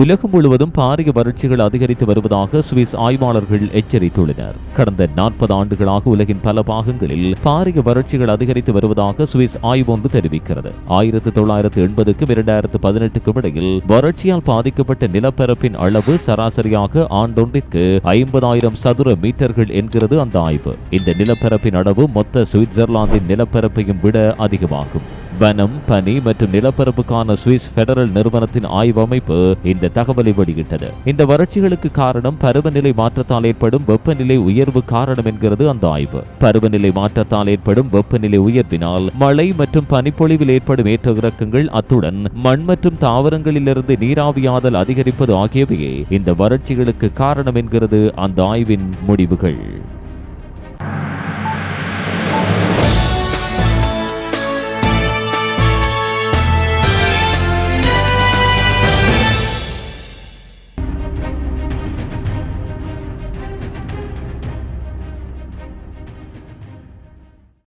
உலகம் முழுவதும் பாரிய வறட்சிகள் அதிகரித்து வருவதாக சுவிஸ் ஆய்வாளர்கள் எச்சரித்துள்ளனர். கடந்த நாற்பது ஆண்டுகளாக உலகின் பல பாகங்களில் பாரிய வறட்சிகள் அதிகரித்து வருவதாக சுவிஸ் ஆய்வொன்று தெரிவிக்கிறது. ஆயிரத்தி தொள்ளாயிரத்து எண்பதுக்கும் இரண்டாயிரத்து பதினெட்டுக்கும் இடையில் வறட்சியால் பாதிக்கப்பட்ட நிலப்பரப்பின் அளவு சராசரியாக ஆண்டொன்றிற்கு ஐம்பதாயிரம் சதுர மீட்டர்கள் என்கிறது அந்த ஆய்வு. இந்த நிலப்பரப்பின் அளவு மொத்த சுவிட்சர்லாந்தின் நிலப்பரப்பையும் விட அதிகமாகும். வனம் பனி மற்றும் நிலப்பரப்புக்கான சுவிஸ் பெடரல் நிறுவனத்தின் ஆய்வமைப்பு இந்த தகவலை வெளியிட்டது. இந்த வறட்சிகளுக்கு காரணம் பருவநிலை மாற்றத்தால் ஏற்படும் வெப்பநிலை உயர்வு காரணம் என்கிறது அந்த ஆய்வு. பருவநிலை மாற்றத்தால் ஏற்படும் வெப்பநிலை உயர்வினால் மழை மற்றும் பனிப்பொழிவில் ஏற்படும் ஏற்ற இறக்கங்கள் அத்துடன் மண் மற்றும் தாவரங்களிலிருந்து நீராவியாதல் அதிகரிப்பது ஆகியவையே இந்த வறட்சிகளுக்கு காரணம் என்கிறது அந்த ஆய்வின் முடிவுகள்.